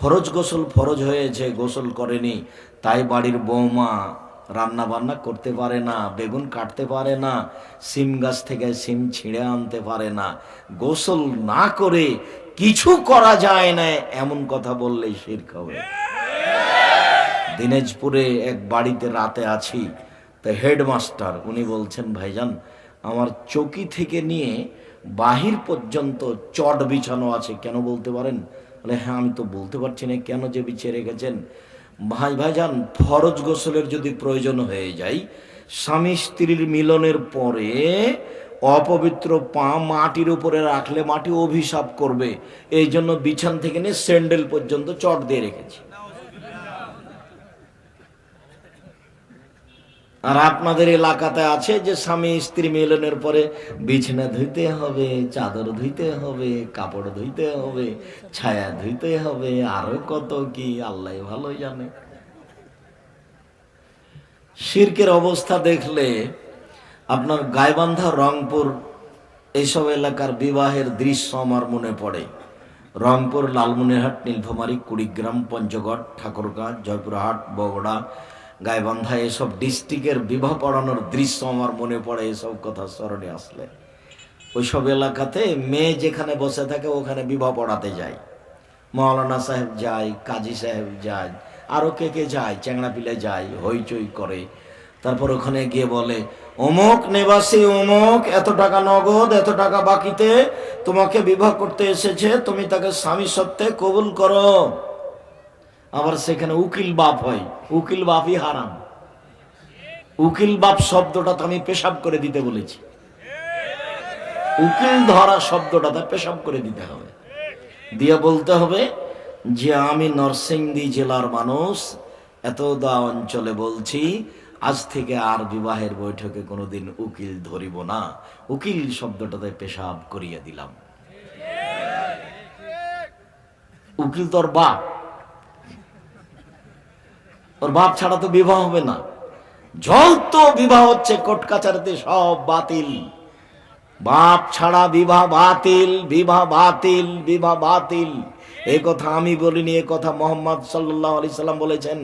ফরজ গোসল ফরজ হয়েছে গোসল করেনি, তাই বাড়ির বৌমা রান্না বান্না করতে পারে না, বেগুন কাটতে পারে না, সিম গাছ থেকে সিম ছিঁড়ে আনতে পারে না। গোসল না করে কিছু করা যায় না, এমন কথা বললেই শির হবে দিনাজপুরে এক বাড়িতে রাতে আছি, তো হেডমাস্টার, উনি বলছেন, ভাইজান, আমার চৌকি থেকে নিয়ে বাহির পর্যন্ত চট বিছানো আছে, কেন বলতে পারেন? বলে হ্যাঁ আমি তো বলতে পারছি না কেন যে বিছিয়ে রেখেছেন ভাই ভাইজান ফরজ গোসলের যদি প্রয়োজন হয়ে যায়, স্বামী স্ত্রীর মিলনের পরে অপবিত্র পা মাটির উপরে রাখলে মাটি অভিশাপ করবে। এই জন্য বিছান থেকে নিয়ে স্যান্ডেল পর্যন্ত চট দিয়ে রেখেছি। আর আপনাদের এলাকাতে আছে যে স্বামী স্ত্রী মিলনের পরে বিছানা ধুইতে হবে, চাদর ধুইতে হবে, কাপড় ধুইতে হবে, ছায়া ধুইতে হবে, আরও কত কি আল্লাহ ভালো জানে। শির্কের অবস্থা দেখলে আপনার গাইবান্ধা, রংপুর এইসব এলাকার বিবাহের দৃশ্য আমার মনে পড়ে। রংপুর, লালমনিরহাট, নীলফামারী, কুড়িগ্রাম, পঞ্চগড়, ঠাকুরগাঁ, জয়পুরহাট, বগুড়া গাইবান্ধা এসব ডিস্ট্রিক্টের বিবাহ পড়ানোর দৃশ্য আমার মনে পড়ে, এসব কথা স্মরণে আসলে। ওইসব এলাকাতে মেয়ে যেখানে বসে থাকে, ওখানে বিবাহ পড়াতে যায়। মৌলানা সাহেব যায়, কাজী সাহেব যায় আরও কে কে যায় চ্যাংড়া পিলে যায়, হইচই করে। তারপর ওখানে গিয়ে বলে, অমুক নিবাসী, অমুক, এত টাকা নগদ, এত টাকা বাকিতে তোমাকে বিবাহ করতে এসেছে, তুমি তাকে স্বামী সত্ত্বে কবুল করো। আবার সেখানে উকিল বাপ হয়। উকিল বাপই হারাম। উকিল বাপ শব্দটা তো আমি পেশাব করে দিতে বলেছি। উকিল ধরা শব্দটা তা পেশাব করে দিতে হবে। দিয়ে বলতে হবে যে আমি নরসিংদী জেলার মানুষ এতদা অঞ্চলে বলছি, আজ থেকে আর বিবাহের বৈঠকে কোনোদিন উকিল ধরিব না। উকিল শব্দটাতে পেশাব করিয়ে দিলাম। উকিল তোর বাপ। ওর বাপ ছাড়া তো বিবাহ হবে না। যত বিবাহ হচ্ছে কোর্ট কাছারিতে সব বাতিল। বাপ ছাড়া বিবাহ বাতিল বিবাহ বাতিল বিবাহ বাতিল। এ কথা আমি বলিনি, এ কথা মোহাম্মদ সাল্লাহ সাল্লাম বলেছেন।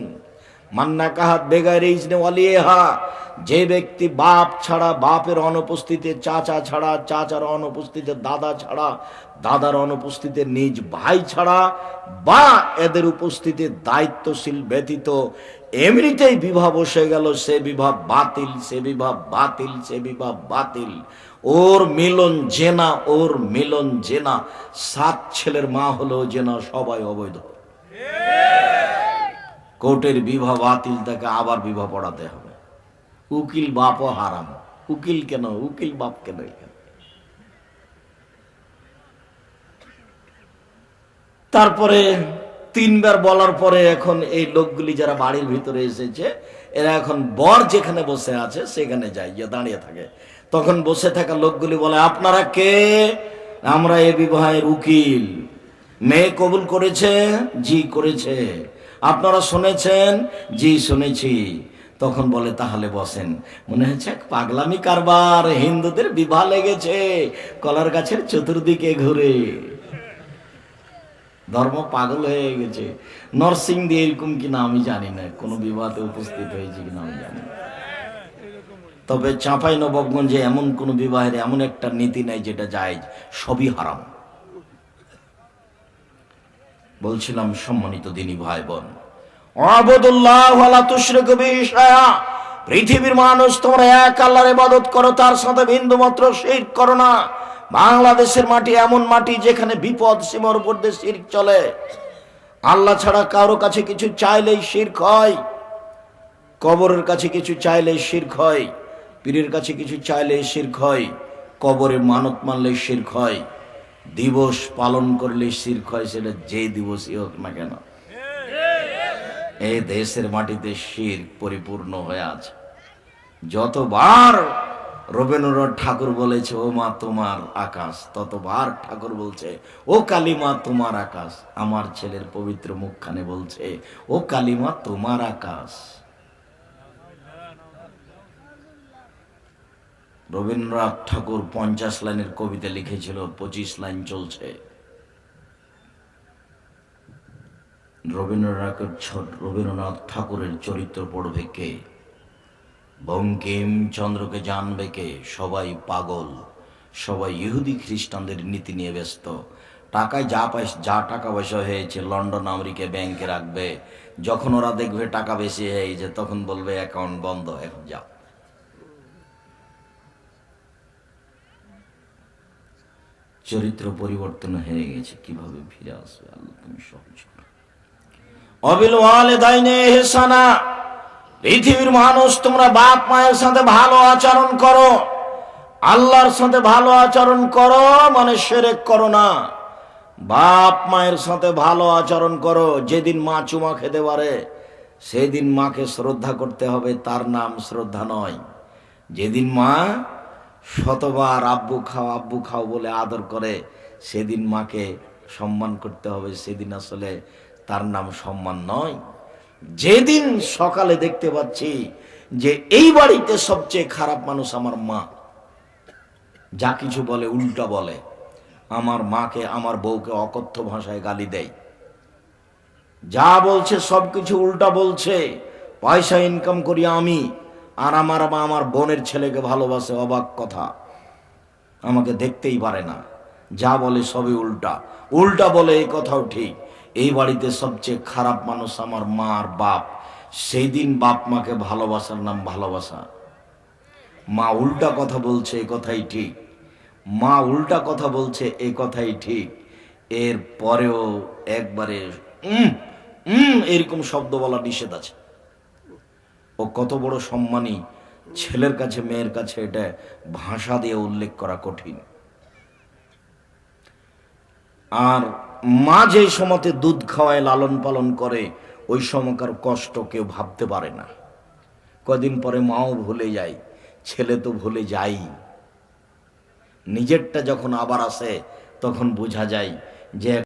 মান্না কাহাত বেগার ইজনে ওয়ালিয়েহা। যে ব্যক্তি বাপ ছাড়া, বাপের অনুপস্থিতিতে, চাচা ছাড়া, চাচার অনুপস্থিতিতে, দাদা ছাড়া, দাদার অনুপস্থিতিতে, নিজ ভাই ছাড়া, বা এদের উপস্থিতিতে দায়িত্বশীল, ব্যতীত, এমনিতেই বিবাহ বসে গেল, সে বিবাহ বাতিল, সে বিবাহ বাতিল, সে বিবাহ বাতিল। ওর মিলন জেনা, ওর মিলন জেনা। সাত ছেলের মা হলো জেনা, সবাই অবৈধ। কোর্টের বিবাহ বাতিল, তাকে আবার বিবাহ পড়াতে হবে। উকিল বাপও হারাম। উকিল কেন? উকিল বাপ কেন? তারপরে তিনবার বলার পরে এখন এই লোকগুলি যারা বাড়ির ভিতরে এসেছে, এরা এখন বর যেখানে বসে আছে, সেখানে যায়, গিয়ে দাঁড়িয়ে থাকে। তখন বসে থাকা লোকগুলি বলে, আপনারা কে? আমরা এ বিবাহের উকিল। মেয়ে কবুল করেছে? জি করেছে। আপনারা শুনেছেন? জি, শুনেছি। তখন বলে, তাহলে বসেন। মনে হচ্ছে এক পাগলামি কারবার, হিন্দুদের বিবাহ লেগেছে, কলার গাছের চতুর্দিকে ঘুরে। ধর্ম পাগল হয়ে গেছে। নরসিং দিয়ে এরকম কিনা আমি জানি না, কোনো বিবাহতে উপস্থিত হয়েছে কিনা আমি জানি তবে চাঁপাই নবাবগঞ্জে এমন কোন বিবাহের এমন একটা নীতি নাই যেটা যায় সবই হারাম। বলছিলাম, সম্মানিত দিনী ভাই বোন। পৃথিবীর মানুষ তোমরা এক আল্লাহর ইবাদত করো, তার সাথে বিন্দু মাত্র শিরক করো না বাংলাদেশের মাটি এমন মাটি যেখানে বিপদ সীমার উপর দিয়ে শিরক চলে আল্লাহ ছাড়া কারও কাছে কিছু চাইলেই শিরক হয়, কবরের কাছে কিছু চাইলেই শিরক হয়, পীরের কাছে কিছু চাইলেই শিরক হয়, কবরে মানত মানলে শিরক হয় দিবস পালন করলে শিরক হয়, সেটা যে দিবসই হোক না কেন। এই দেশের মাটিতে শির পরিপূর্ণ হয়ে আছে। যতবার রবীন্দ্রনাথ ঠাকুর বলেছে, ও মা, তোমার আকাশ, ততবার ঠাকুর বলছে, ও কালিমা, তোমার আকাশ। আমার ছেলের পবিত্র মুখখানে বলছে, ও কালিমা, তোমার আকাশ। রবীন্দ্রনাথ ঠাকুর পঞ্চাশ লাইনের কবিতা লিখেছিল, পঁচিশ লাইন চলছে। রবীন্দ্রনাথ রবীন্দ্রনাথ ঠাকুরের চরিত্র পড়বে কে? বঙ্কিমচন্দ্রকে জানবে কে? সবাই পাগল, সবাই ইহুদি খ্রিস্টানদের নীতি নিয়ে ব্যস্ত। টাকায় যা পয়সা যা টাকা পয়সা হয়েছে লন্ডন, আমেরিকা ব্যাংকে রাখবে। যখন ওরা দেখবে টাকা বেশি হয়েছে তখন বলবে অ্যাকাউন্ট বন্ধ, এখন যাও। চরিত্র পরিবর্তন হয়ে গেছে, কীভাবে ফিরে আসবে আল্লাহ, তুমি সহজ অবিল ইহসানা, পৃথিবীর মানুষ, তোমরা বাপ মায়ের সাথে ভালো আচরণ করো। আল্লাহর সাথে ভালো আচরণ করো মানে সেরেক করো না। বাপ মায়ের সাথে ভালো আচরণ করো, যেদিন মা চুমা খেতে পারে, সেদিন মাকে শ্রদ্ধা করতে হবে, তার নাম শ্রদ্ধা নয়। যেদিন মা শতবার আব্বু খাও আব্বু খাও বলে আদর করে সেদিন মাকে সম্মান করতে হবে। সেদিন আসলে তার নাম সম্মান নয়। যেদিন সকালে দেখতে পাচ্ছি যে এই বাড়িতে সবচেয়ে খারাপ মানুষ আমার মা। যা কিছু বলে, উল্টা বলে। আমার মাকে, আমার বউকে অকথ্য ভাষায় গালি দেয়। যা বলছে, সবকিছু উল্টা বলছে। পয়সা ইনকাম করি আমি। আর আমার মা আমার বোনের ছেলেকে ভালোবাসে, অবাক কথা। আমাকে দেখতেই পারে না। যা বলে সবই উল্টা। উল্টা বলে এই কথাও ঠিক। এই বাড়িতে সবচেয়ে খারাপ মানুষ আমার মা আর বাপ। সেই দিন বাপ মাকে ভালোবাসার নাম ভালোবাসা। মা উল্টা কথা বলছে এই কথাই ঠিক। মা উল্টা কথা বলছে এই কথাই ঠিক। এর পরেও একবারে এরকম শব্দ বলা নিষেধ আছে। ও কত বড় সম্মানী ছেলের কাছে, মেয়ের কাছে এটা ভাষা দিয়ে উল্লেখ করা কঠিন। আর মা যে সময়তে দুধ খাওয়ায়, লালন পালন করে, ওই সময়কার কষ্ট কেউ ভাবতে পারে না। কদিন পরে মাও ভুলে যায়, ছেলে তো ভুলে যাই নিজেরটা যখন আবার আসে, তখন বোঝা যায় যে